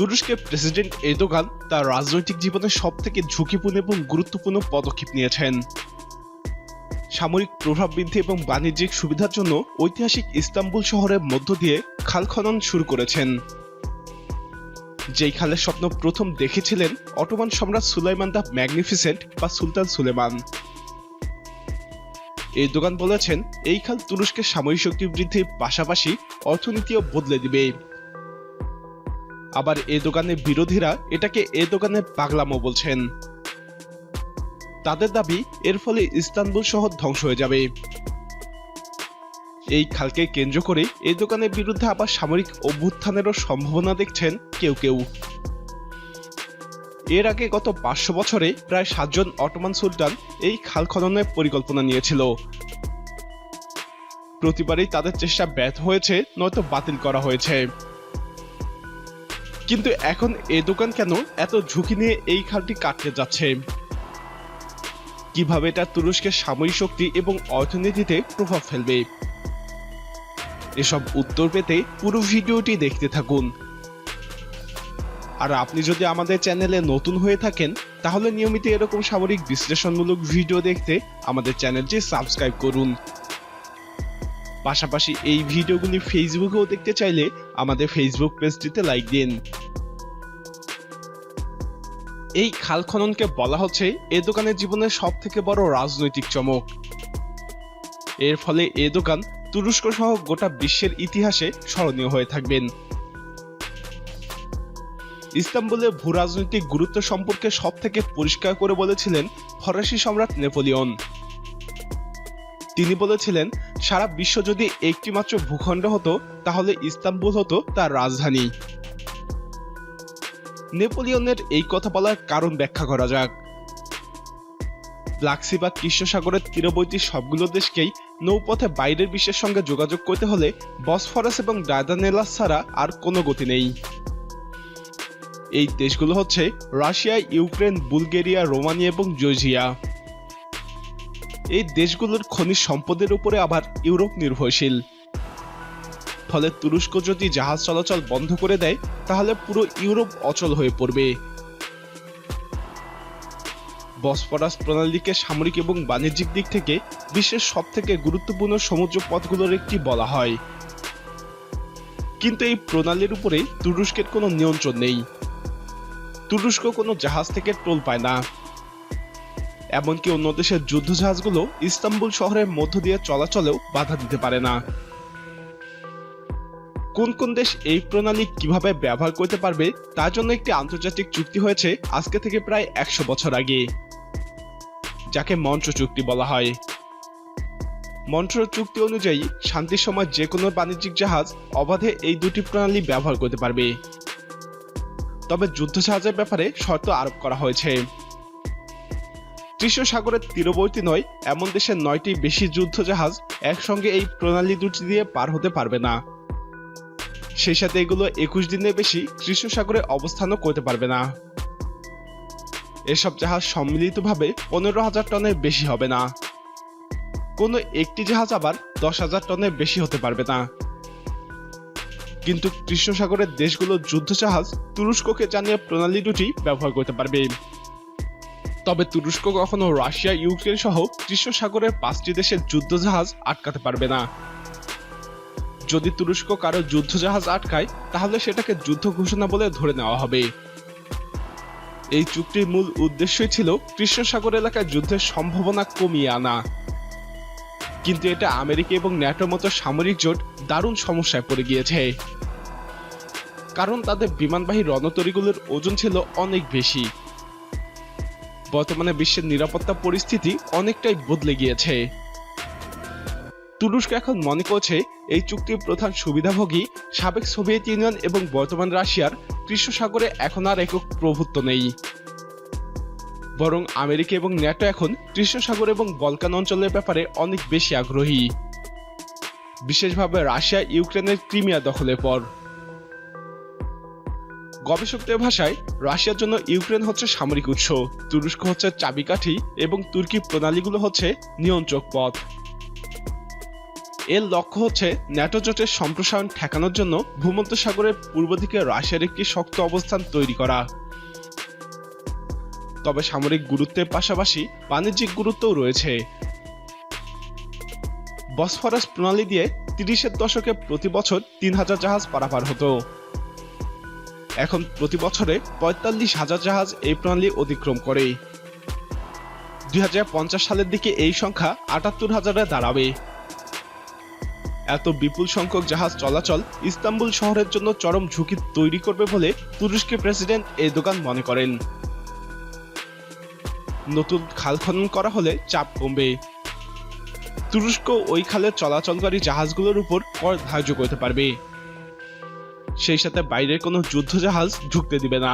তুরস্কের president Erdogan তার রাজনৈতিক জীবনে সব থেকে ঝুঁকিপূর্ণ এবং গুরুত্বপূর্ণ পদক্ষেপ নিয়েছেন। সামরিক প্রভাব বৃদ্ধি এবং বাণিজ্যিক সুবিধার জন্য ঐতিহাসিক ইস্তাম্বুল শহরের মধ্য দিয়ে খাল খনন শুরু করেছেন। যেই খালের স্বপ্ন প্রথম দেখেছিলেন অটোমান সম্রাট সুলাইমান দ্য ম্যাগনিফিসেন্ট বা সুলতান সুলেমান। এই দোকান বলেছেন, এই খাল তুরস্কের সামরিক শক্তি বৃদ্ধির পাশাপাশি অর্থনীতিও বদলে দিবে। আবার এ দোকানের বিরোধীরা এটাকে এ দোকানের পাগলামো বলছেন। তাদের দাবি, এর ফলে ইস্তানবুল শহর ধ্বংস হয়ে যাবে। এই খালকে কেন্দ্র করে এই দোকানের বিরুদ্ধে আবার সামরিক অভ্যুত্থানেরও সম্ভাবনা দেখছেন কেউ কেউ। এর আগে গত পাঁচশো বছরে প্রায় সাতজন অটোমান সুলতান এই খাল খননের পরিকল্পনা নিয়েছিল। প্রতিবারই তাদের চেষ্টা ব্যর্থ হয়েছে, নয়তো বাতিল করা হয়েছে। কিন্তু এখন এ দোকান কেন এত ঝুঁকি নিয়ে এই খালটি কাটতে যাচ্ছে? কীভাবে এটা তুরস্কের সামরিক শক্তি এবং অর্থনীতিতে প্রভাব ফেলবে? এসব উত্তর পেতে পুরো ভিডিওটি দেখতে থাকুন। আর আপনি যদি আমাদের চ্যানেলে নতুন হয়ে থাকেন, তাহলে নিয়মিত এরকম সামরিক বিশ্লেষণমূলক ভিডিও দেখতে আমাদের চ্যানেলটি সাবস্ক্রাইব করুন। পাশাপাশি এই ভিডিওগুলি ফেসবুকেও দেখতে চাইলে আমাদের ফেসবুক পেজটিতে লাইক দিন। এই খাল খননকে বলা হচ্ছে এ দোকানের জীবনের সব থেকে বড় রাজনৈতিক চমক। এর ফলে এ দোকান তুরস্ক সহ গোটা বিশ্বের ইতিহাসে স্মরণীয় হয়ে থাকবেন। ইস্তাম্বুলের ভূ রাজনৈতিক গুরুত্ব সম্পর্কে সব থেকে পরিষ্কার করে বলেছিলেন ফরাসি সম্রাট নেপোলিয়ন। তিনি বলেছিলেন, সারা বিশ্ব যদি একটি মাত্র ভূখণ্ড হতো, তাহলে ইস্তাম্বুল হতো তার রাজধানী। নেপোলিয়নের এই কথা বলার কারণ ব্যাখ্যা করা যাক। ব্ল্যাক সি বা কৃষ্ণ সাগরের তীরবর্তী সবগুলো দেশকেই নৌপথে বাইরের বিশ্বের সঙ্গে যোগাযোগ করতে হলে বসফরাস এবং ডায়দানেলাস ছাড়া আর কোনো গতি নেই। এই দেশগুলো হচ্ছে রাশিয়া, ইউক্রেন, বুলগেরিয়া, রোমানিয়া এবং জর্জিয়া। এই দেশগুলোর খনিজ সম্পদের উপরে আবার ইউরোপ নির্ভরশীল। ফলে তুরস্ক যদি জাহাজ চলাচল বন্ধ করে দেয়, তাহলে পুরো ইউরোপ অচল হয়ে পড়বে। বসফরাস প্রণালীকে সামরিক এবং বাণিজ্যিক দিক থেকে বিশ্বের সব থেকে গুরুত্বপূর্ণ সমুদ্র পথগুলোর একটি বলা হয়। কিন্তু এই প্রণালীর উপরে তুরস্কের কোনো নিয়ন্ত্রণ নেই। তুরস্ক কোনো জাহাজ থেকে টোল পায় না। এমনকি অন্য দেশের যুদ্ধ জাহাজগুলো ইস্তাম্বুল শহরের মধ্য দিয়ে চলাচলেও বাধা দিতে পারে না। কোন কোন দেশ এই প্রণালী কীভাবে ব্যবহার করতে পারবে, তার জন্য একটি আন্তর্জাতিক চুক্তি হয়েছে আজকে থেকে প্রায় একশো বছর আগে, যাকে মন্ত্র চুক্তি বলা হয়। মন্ত্র চুক্তি অনুযায়ী শান্তির সময় যে কোনো বাণিজ্যিক জাহাজ অবাধে এই দুটি প্রণালী ব্যবহার করতে পারবে। তবে যুদ্ধ জাহাজের ব্যাপারে শর্ত আরোপ করা হয়েছে। কৃষ্ণ সাগরের তীরবর্তী নয়, এমন দেশের নয়টি বেশি যুদ্ধ জাহাজ একসঙ্গে এই প্রণালী দুটি দিয়ে পার হতে পারবে না। সেই সাথে এগুলো একুশ দিনের বেশি কৃষ্ণ সাগরে অবস্থানও করতে পারবে না। এসব জাহাজ সম্মিলিতভাবে পনেরো হাজার টনের বেশি হবে না। কোনো একটি জাহাজ আবার দশ হাজার টনের বেশি হতে পারবে না। কিন্তু কৃষ্ণ সাগরের দেশগুলো যুদ্ধ জাহাজ তুরস্ককে জানিয়ে প্রণালী দুটি ব্যবহার করতে পারবে। তবে তুরস্ক কখনো রাশিয়া, ইউক্রেন সহ কৃষ্ণ সাগরের পাঁচটি দেশের যুদ্ধ জাহাজ আটকাতে পারবে না। যদি তুরস্ক কারও যুদ্ধ জাহাজ আটকায়, তাহলে সেটাকে যুদ্ধ ঘোষণা বলে ধরে নেওয়া হবে। এই চুক্তির মূল উদ্দেশ্যই ছিল কৃষ্ণ সাগর এলাকায় যুদ্ধের সম্ভাবনা কমিয়ে আনা। কিন্তু এটা আমেরিকা এবং ন্যাটোর মতো সামরিক জোট দারুণ সমস্যায় পড়ে গিয়েছে। কারণ তাদের বিমানবাহী রণতরীগুলোর ওজন ছিল অনেক বেশি। বর্তমানে বিশ্বের নিরাপত্তা পরিস্থিতি অনেকটাই বদলে গিয়েছে। তুরস্ক এখন মনে করছে এই চুক্তির প্রধান সুবিধাভোগী সাবেক সোভিয়েত ইউনিয়ন এবং বর্তমান রাশিয়ার কৃষ্ণ সাগরে এখন আর একক প্রভুত্ব নেই। বরং আমেরিকা এবং ন্যাটো এখন কৃষ্ণ সাগর এবং বলকান অঞ্চলের ব্যাপারে অনেক বেশি আগ্রহী। বিশেষভাবে রাশিয়া, ইউক্রেনের ক্রিমিয়া দখলের পর। গবেষকদের ভাষায়, রাশিয়ার জন্য ইউক্রেন হচ্ছে সামরিক উৎস, তুরস্ক হচ্ছে চাবিকাঠি এবং তুর্কি প্রণালীগুলো হচ্ছে নিয়ন্ত্রক পথ। এর লক্ষ্য হচ্ছে ন্যাটো জোটের সম্প্রসারণ ঠেকানোর জন্য ভূমধ্য সাগরের পূর্ব দিকে রাশিয়ার একটি শক্ত অবস্থান তৈরি করা। তবে সামরিক গুরুত্বের পাশাপাশি বাণিজ্যিক গুরুত্বও রয়েছে। বসফরাস প্রণালী দিয়ে তিরিশের দশকে প্রতি বছর তিন হাজার জাহাজ পারাপার হতো। এখন প্রতি বছরে পঁয়তাল্লিশ হাজার জাহাজ এই প্রণালী অতিক্রম করে। দুই হাজার পঞ্চাশ সালের দিকে এই সংখ্যা আটাত্তর হাজারে দাঁড়াবে। এত বিপুল সংখ্যক জাহাজ চলাচল ইস্তাম্বুল শহরের জন্য চরম ঝুঁকি তৈরি করবে বলে তুরস্কের প্রেসিডেন্ট এই এরদোগান মনে করেন। নতুন খাল খনন করা হলে চাপ কমবে। তুরস্ক ওই খালে চলাচলকারী জাহাজগুলোর উপর কর ধার্য করতে পারবে। সেই সাথে বাইরের কোনো যুদ্ধ জাহাজ ঢুকতে দিবে না।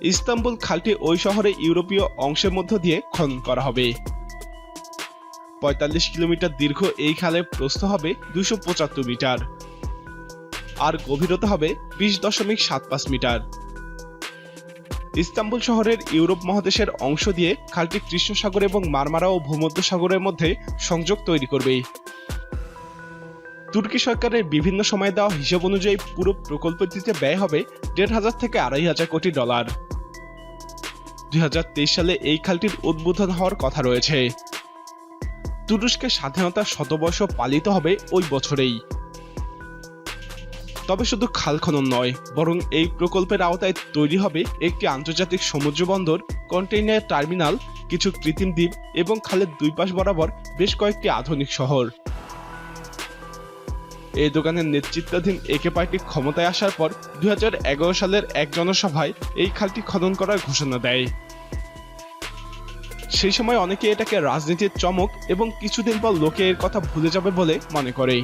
ইস্তাম্বুল খালটি ওই শহরে ইউরোপীয় অংশের মধ্য দিয়ে খনন করা হবে। পঁয়তাল্লিশ কিলোমিটার দীর্ঘ এই খালের প্রস্থ হবে দুশো পঁচাত্তর মিটার। আর গভীরতা হবে বিশ দশমিক সাত পাঁচ মিটার। ইস্তাম্বুল শহরের ইউরোপ মহাদেশের অংশ দিয়ে খালটি কৃষ্ণ সাগর এবং মারমারা ও ভূমধ্য সাগরের মধ্যে সংযোগ তৈরি করবে। তুর্কি সরকারের বিভিন্ন সময় দেওয়া হিসাব অনুযায়ী পুরো প্রকল্পটিতে ব্যয় হবে দেড় হাজার থেকে আড়াই হাজার কোটি ডলার। দুই হাজার তেইশ সালে এই খালটির উদ্বোধন হওয়ার কথা রয়েছে। তুরস্কের স্বাধীনতার শতবর্ষ পালিত হবে ওই বছরেই। তবে শুধু খাল খনন নয়, বরং এই প্রকল্পের আওতায় তৈরি হবে একটি আন্তর্জাতিক সমুদ্র বন্দর কন্টেইনার টার্মিনাল, কিছু কৃত্রিম দ্বীপ এবং খালের দুই পাশ বরাবর বেশ কয়েকটি আধুনিক শহর। এই দোকানের নেতৃত্বাধীন একে পার্টি ক্ষমতায় আসার পর দুই হাজার এগারো সালের এক জনসভায় এই খালটি খনন করার ঘোষণা দেয়। সেই সময় অনেকে এটাকে রাজনীতির চমক এবং কিছুদিন পর লোকে এর কথা ভুলে যাবে বলে মনে করে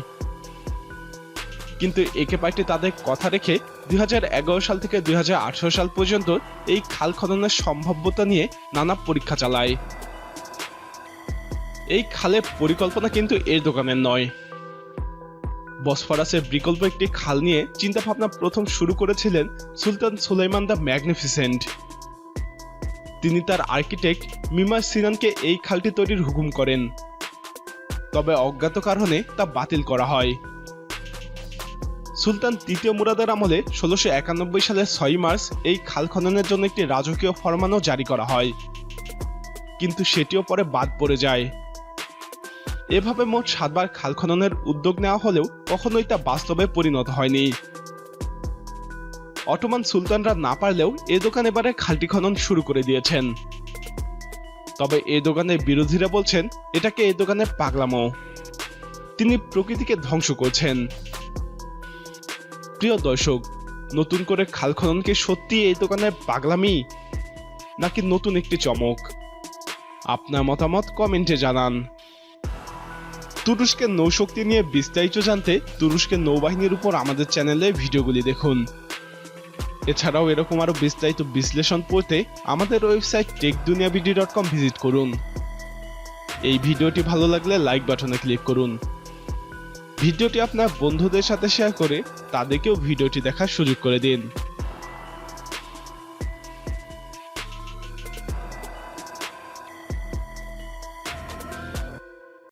কিন্তু একে পার্টি তাদের কথা রেখে দু হাজার এগারো সাল থেকে দু হাজার আঠেরো সাল পর্যন্ত এই খাল খননের সম্ভাব্যতা নিয়ে নানা পরীক্ষা চালায়। এই খালের পরিকল্পনা কিন্তু এর দোকানের নয়। বসফরাসের বিকল্প একটি খাল নিয়ে চিন্তাভাবনা প্রথম শুরু করেছিলেন সুলতান সুলাইমান দ্য ম্যাগনিফিসেন্ট। তিনি তার আর্কিটেক্ট মিমার সিনানকে এই খালটি তৈরির হুকুম করেন। তবে অজ্ঞাত কারণে তা বাতিল করা হয়। সুলতান তৃতীয় মুরাদের আমলে ষোলোশো একানব্বই সালের ছয় মার্চ এই খাল খননের জন্য একটি রাজকীয় ফরমানও জারি করা হয়। কিন্তু সেটিও পরে বাদ পড়ে যায়। এভাবে মোট সাতবার খাল খননের উদ্যোগ নেওয়া হলেও কখনোই তা বাস্তবে পরিণত হয়নি। অটোমান সুলতানরা না পারলেও এ দোকান এবারে খালটি খনন শুরু করে দিয়েছেন। তবে এ দোকানের বিরোধীরা বলছেন, এটাকে এ দোকানের পাগলামো। তিনি প্রকৃতিকে ধ্বংস করছেন। প্রিয় দর্শক, নতুন করে খাল খননকে সত্যি এই দোকানের পাগলামি, নাকি নতুন একটি চমক? আপনার মতামত কমেন্টে জানান। তুরস্কের নৌশক্তি নিয়ে বিস্তারিত জানতে তুরস্কের নৌবাহিনীর উপর আমাদের চ্যানেলে ভিডিওগুলি দেখুন। এছাড়াও এরকম আরও বিস্তারিত বিশ্লেষণ পড়তে আমাদের website tech Duniyabd dot com visit করুন। এই ভিডিওটি ভালো লাগলে লাইক বাটনে ক্লিক করুন। ভিডিওটি আপনার বন্ধুদের সাথে শেয়ার করে তাদেরকেও ভিডিওটি দেখার সুযোগ করে দিন।